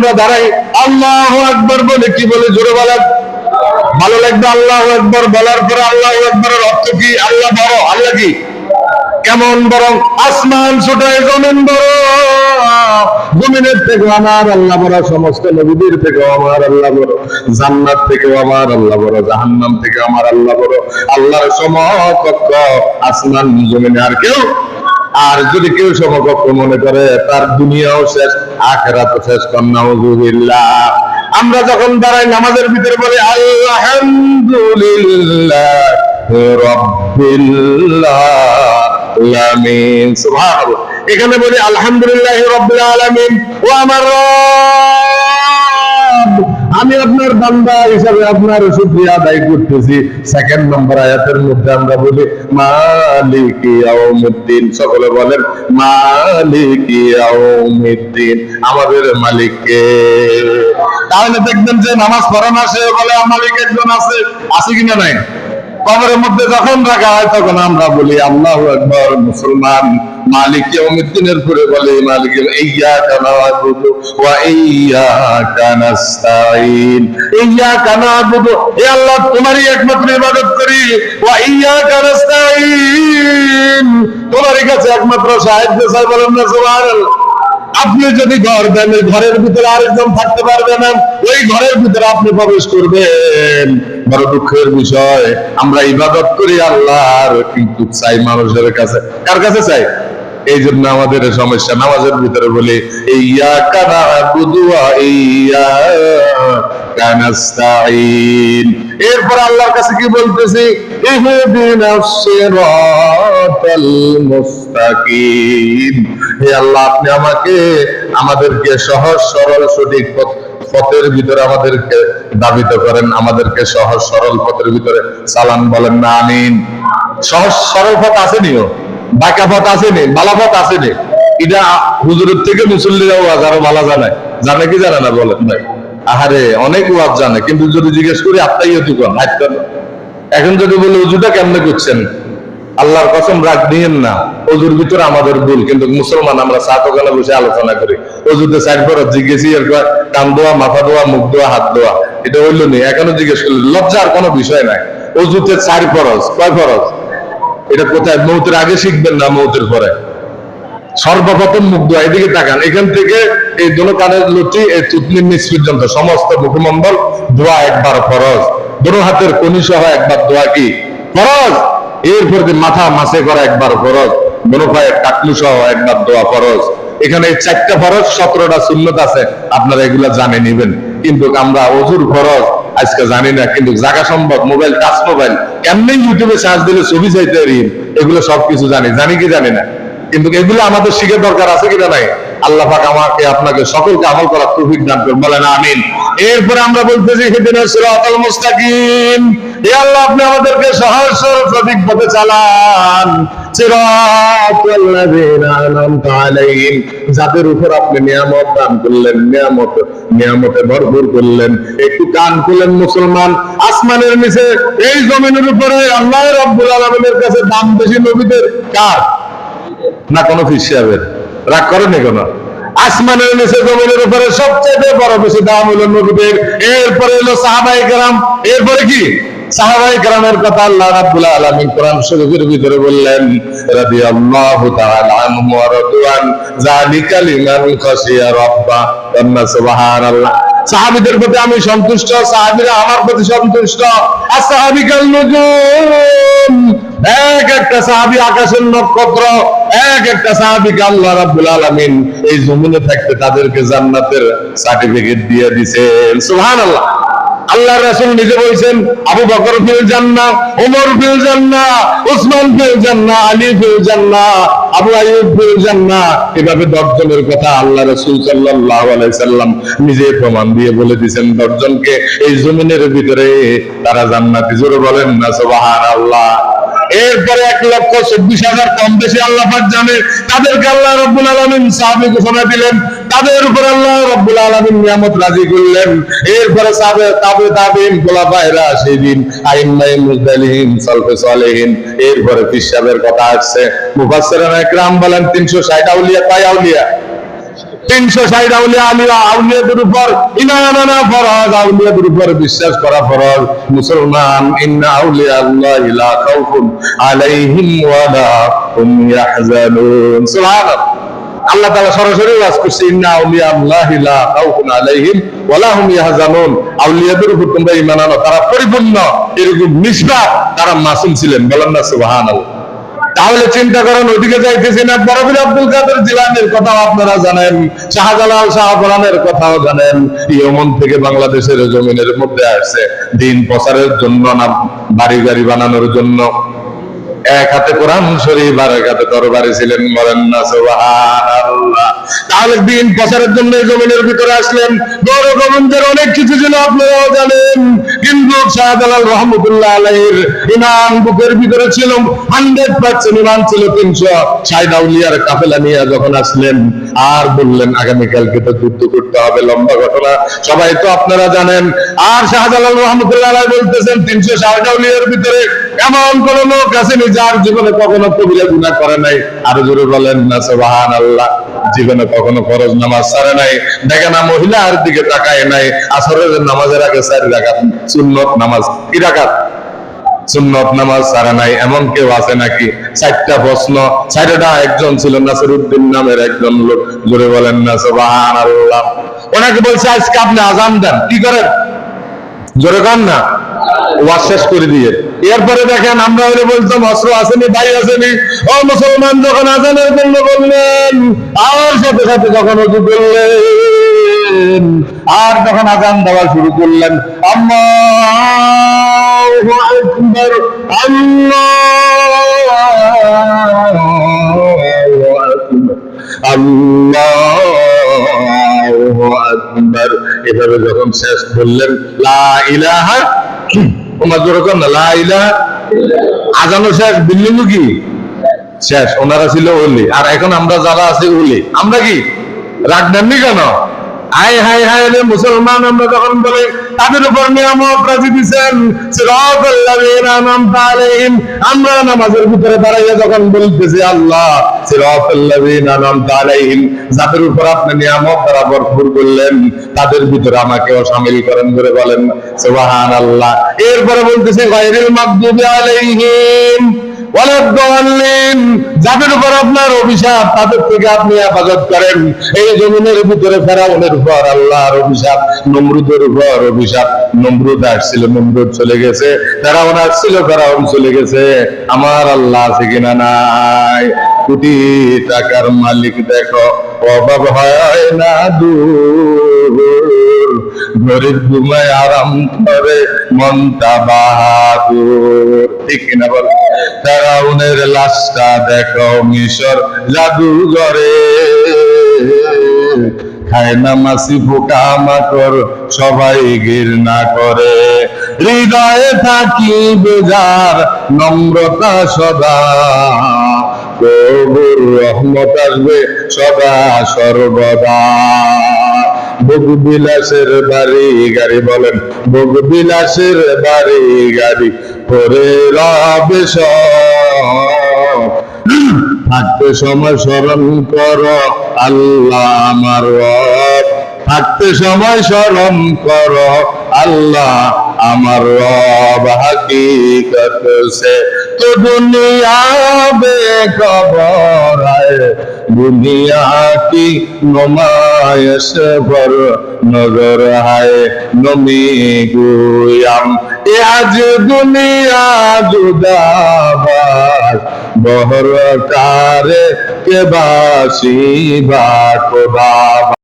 আমরা দাঁড়াই, আল্লাহ একবার বলে কি বলে? জোরে বলেন। ভালো লাগবে আল্লাহ একবার বলার পরে আল্লাহ একবারের অর্থ কি? আল্লাহ বড়, আল্লাহ কি? কেমন বরং আসমান ছোটায় জমিন বড়। জমিনের থেকে আমার আল্লাহ বড়, সমস্ত নবীদের থেকে আমার আল্লাহ বড়। জান্নাত থেকে আমার আল্লাহ বড়, জাহান্নাম থেকে আমার আল্লাহ বড়। আল্লাহর সমকক্ষ আসমান জমিনে আর কেউ আর যদি কেউ সমকক্ষ মনে করে, তার দুনিয়াও শেষ, আখেরাতও শেষ কন্যা আমরা যখন দাঁড়াই নামাজের ভিতরে বলি, আলহামদুলিল্লাহ রব্বিল এখানে বলি, আলহামদুলিল্লাহ রব্বিল আলামিন। ও আমার আমি আপনার বান্দা হিসাবে আপনার শুকরিয়া আদায় করতেছি। সেকেন্ড নম্বর আয়াতের মধ্যে আমরা বলি, মালিক ইয়াউমিদ্দিন। সকলে বলেন, মালিক ইয়াউমিদ্দিন, আমাদের মালিককে। তাহলে দেখবেন যে নামাজ পড়ানো আসে বলে, আমার মালিক একজন আছে। আছে কিনা নাই? কবরের মধ্যে যখন রাখা হয়, তখন আমরা বলি, আল্লাহ একবার মুসলমান। মালিক ইয়াউমিদ্দিনের পরে বলে, মালিক ইয়্যাকা না'বুদু ওয়া ইয়্যাকা নাস্তাঈন। ইয়্যাকা না'বুদু, হে আল্লাহ, তোমারই একমাত্র ইবাদত করি। ওয়া ইয়্যাকা নাস্তাঈন। তোমারই কাছে একমাত্র সাহায্য চাই বলেন না, সুবহানাল্লাহ। আপনি যদি ঘর দেন, ওই ঘরের ভিতরে আরেকজন থাকতে পারবে না। ওই ঘরের ভিতরে আপনি প্রবেশ করবেন। বড় দুঃখের বিষয়, আমরা ইবাদত করি আল্লাহর, কিন্তু চাই মানুষের কাছে। কার কাছে চাই? এই জন্য আমাদের সমস্যা, নামাজের ভিতরে বলে, ইয়া কানা বুদুয়া ইয়া এরপর আল্লাহর কাছে কি বলতেছি? হে আল্লাহ, আপনি আমাকে, আমাদেরকে সহজ, সরল, সঠিক পথ, পথের ভিতরে আমাদেরকে দাবিত করেন, আমাদেরকে সহজ, সরল পথের ভিতরে চালান বলেন না, আমিন। সহজ, সরল পথ আসেনিও বাঁকা পথ আসেনি, বালা পথ আসেনি। এটা হুজুরের থেকে মুসল্লিরাও আজ আরও ভালো জানে জানে কি জানে না বলেন ভাই? আহারে, অনেক ওয়াজ জানে, কিন্তু যদি জিজ্ঞেস করি আপনাই এত কম। এখন যদি বলি উজুটা কেমনে করছেন? আল্লাহর কসম, রাগ দিয়েন না। অজুর ভিতরে আমাদের ভুল, কিন্তু মুসলমান আমরা চা দোকানে বসে আলোচনা করি। অজুতে সাইড করে জিজ্ঞেসি এরপর কান দোয়া, মাথা দোয়া, মুখ দোয়া, হাত দোয়া। এটা হইল নি, এখনও জিজ্ঞেস করলি লজ্জার কোনো বিষয় নাই। অজুতে চার ফরজ, কয় ফরজ? এটা কোথায়? মৌতের আগে শিখবেন না মৌতের পরে? সর্বপ্রথম মুখ দোয়া এদিকে তাকান। এখান থেকে এই দোনো কানের লুচি, এই চুটনির নিচ পর্যন্ত সমস্ত মুখমন্ডল দোয়া একবার ফরজ। দোনো হাতের কনি সহ একবার দোয়া কি? ফরজ। এরপর মাথা মাসে করা একবার ফরজ। দোনো পায়ের টাকলু সহ একবার দোয়া ফরজ। এখানে এই চারটা ফরজ, সতেরোটা শূন্যত আছে, আপনারা এগুলা জানে নিবেন। কিন্তু আমরা অজুর ফরজ, আজকে জানি না, কিন্তু জায়গা সম্ভব, মোবাইল, টাচ মোবাইল এমনি ইউটিউবে সার্চ দিলে ছবি চাইতে এগুলো সবকিছু জানি। জানি কি জানি না? কিন্তু এগুলো আমাদের শিখে দরকার আছে কিনা নাই? আল্লাহ পাক আমাকে আপনাকে সকলকে আমল করার তৌফিক দান করুন। বলেন আমিন। এরপরে আমরা বলতেছি হিদিনাস সিরাতাল মুস্তাকিম। হে আল্লাহ, আপনি আমাদেরকে সহজ সরল সঠিক পথে চালান। সিরাতাল লাযিনা আনআমতা আলাইহিম। যাদের উপর আপনি নিয়ামত দান করলেন, নিয়ামত, নিয়ামতে ভরপুর করলেন, একটু কান খুলেন মুসলমান, আসমানের নিচে, এই জমিনের উপরে আল্লাহ রাব্বুল আলামিনের কাছে দাম বেশি নবীদের কার? না কোনো ফিস সাহেবের রাগ করেনি কোন? আসমানের নিচে জমিনের উপরে সবচেয়ে বড় বেশি দাম হলো নবীদের। এরপরে হলো সাহাবাই কেরাম। এরপরে কি? সাহাবাই কেরামের কথা আল্লাহ রাব্বুল আলামিন কোরআন শরীফের ভিতরে বললেন, রাদিয়াল্লাহু তাআলা সাহাবীদের প্রতি আমি সন্তুষ্ট, সাহাবিরা আমার প্রতি সন্তুষ্ট। আর নজুম এক একটা সাহাবি আকাশের নক্ষত্র, এক একটা সাহাবিকে আল্লাহ রাব্বুল আলামিন এই জমিনে থাকতে তাদেরকে জান্নাতের সার্টিফিকেট দিয়ে দিয়েছেন সুবহানাল্লাহ। আল্লাহ রাসূল নিজে বলছেন, আবু বকর ফিল জান্নাহ ওমর ফিল জান্নাহ, উসমান ফিল জান্নাহ, আলী ফিল জান্নাহ, আবু আইয়ুব ফিল জান্নাহ। এভাবে দশজনের কথা আল্লাহ রাসূল আলাইহি সাল্লাম নিজে প্রমাণ দিয়ে বলে দিয়েছেন। দশজনকে এই জমিনের ভিতরে তারা জান্নাতি জোরে বলেন না, সুবহানাল্লাহ। এরপরে এক লক্ষ চব্বিশ হাজার কম বেশি আল্লাহ জানে, তাদেরকে আল্লাহ রব্বুল আলমিন সাহাবি ঘোষণা দিলেন তাদের উপর আল্লাহ রব্বুল আলমিন নিয়ামত রাজি করলেন। এরপরে সাবে তাবে তাবিম তাবিন গোলাপায়রা সেদিন আইম্মাই মুজদালিহিন সলফে সলেহিন, এরপরে পিসাবের কথা আসছে। মুফাসসিরান একরাম বলেন, তিনশো ষাট আউলিয়া, কয় আউলিয়া? তিনশো ষাট আউলিয়া আলিয়া আউলিয়াদের উপর ইমান ফরজ, আউলিয়াদের উপর বিশ্বাস করা ফরজ। মুসলমান, ইন্না আউলিয়া আল্লাহ লা খাউফুন আলাইহিম ওয়ালা হুম ইয়াহজানুন। সুবহানাল্লাহ। আল্লাহ তাআলা সরাসরি ওয়াজ করছে, ইন্না আউলিয়া আল্লাহ লা খাউফুন আলাইহিম ওয়ালা হুম ইয়াহজানুন। আউলিয়াদের উপর তোমরা ঈমান আনো, তারা পরিপূর্ণ, এরকম নিষ্পাপ, তারা মাসুম ছিলেন। বলেন না, সুবহানাল্লাহ। তাহলে চিন্তা করেন, ওইদিকে যাইতেছি না বরফির আব্দুল কাদের জিলানের কথাও আপনারা জানেন, শাহজালাল শাহপরানের কথাও জানেন। ইয়মন থেকে বাংলাদেশের জমিনের মধ্যে আসছে। দিন প্রচারের জন্য না বাড়ি গাড়ি বানানোর জন্য। এক হাতে কোরআন শরীফ আর এক হাতে তরবারি ছিলেন, বলেন না, সুবহানাল্লাহ। তাহলে দিন প্রচারের জন্য এই জমিনের ভিতরে আসলেন। বড় গোবিন্দের অনেক কিছু ছিল, আপনারাও জানেন। কিন্তু শাহজালাল রহমতুল্লাহ আলাইহির ইমান বুকের ভিতরে ছিল, হান্ড্রেড পার্সেন্ট ইমান ছিল তিনশো। সাইদ আউলিয়ার কাফেলা নিয়ে যখন আসলেন, আর বললেন, আগামীকালকে তো যুদ্ধ করতে হবে, লম্বা ঘটনা। সবাই তো আপনারা জানেন। আর শাহজালাল রহমতুল্লাহ আলাই বলতেছেন, তিনশো সাইদ আউলিয়ার ভিতরে এমন কোন লোক আসেনি যার জীবনে কখনো কবিরা গুণা করে নাই? আরও জোরে বলেন, না সুবহান আল্লাহ জীবনে কখনো ফরজ নামাজ সারে নাই। দেখে না মহিলার দিকে তাকায় নাই। আসরের নামাজের আগে চারি রাখাত সুন্নত নামাজ। কি রাখাত সুন্নত নামাজ সারা নাই। এমন কেউ আছে নাকি? চারটা প্রশ্ন। চারটা একজন ছিল নাসিরুদ্দিন নামের একজন লোক। জোরে বলেন, না সুবহান আল্লাহ ওনাকে বলছে, আজকে আপনি আজান দেন। কি করেন? জোরে কর না? ওয়াজ শেষ করে দিয়ে। এরপরে দেখেন আমরা হলে বলতাম, অস্ত্র আসেনি ভাই আসেনি। ও মুসলমান, যখন আজানের জন্য বললেন, আর সাথে সাথে যখন অজু করলেন, আর যখন আজান দেওয়া শুরু করলেন, আল্লাহু আল্লাহু এভাবে যখন শেষ বললেন লা ইলাহা ওনার শেষ কি? শেষ, ওনারা ছিল ওলি। আর এখন আমরা যারা আছি ওলি, আমরা কি? রাগ নেননি কেন? তাদের ভিতরে আল্লাহ যাদের উপর আপনি নিয়ামত দ্বারা ভরপুর করলেন, তাদের ভিতরে আমাকেও শামিল করেন করে বলেন, সুবহানাল্লাহ। এরপরে বলতেছে যাদের উপর আপনার অভিশাপ, তাদের থেকে আপনি হেফাজত করেন। এই জমিনের ভিতরে ফেরাউনের উপর আল্লাহর অভিশাপ, নমরুদের উপর অভিশাপ, নমরুদ আসছিল, নমরুদ চলে গেছে। ফেরাউন আসছিল, ফেরাউন চলে গেছে। আমার আল্লাহ আছে কিনা নাই? কোটি টাকার মালিক দেখো, অভাব হয় না দূর। গরিব ঘুমায় আরাম করে, মনটা বাহাদুর। ঠিক কিনা বল? ফেরাউনের লাশটা দেখো মিশর জাদুঘরে খায় না মাসি পোকা মাকড় সবাই ঘৃণা করে। হৃদয়ে থাকি বেজার নম্রতা সদা। প্রভুর রহমত আসবে সদা সর্বদা। ভোগ বিলাসের বাড়ি গাড়ি বলেন ভোগ বিলাসের বাড়ি গাড়ি পরে রবে থাকতে সময় স্মরণ কর, আল্লাহ আমার রব। থাকতে সময় স্মরণ কর, আল্লাহ আমার রব। হাকিকত সে তো দুনিয়া বেখবর আয়। কি নমায়শ ভর নজর হায় নমি গুয়াম। এ আজ দুনিয়া জুদাবাস বহর কারে কে বাসি বা খোদা।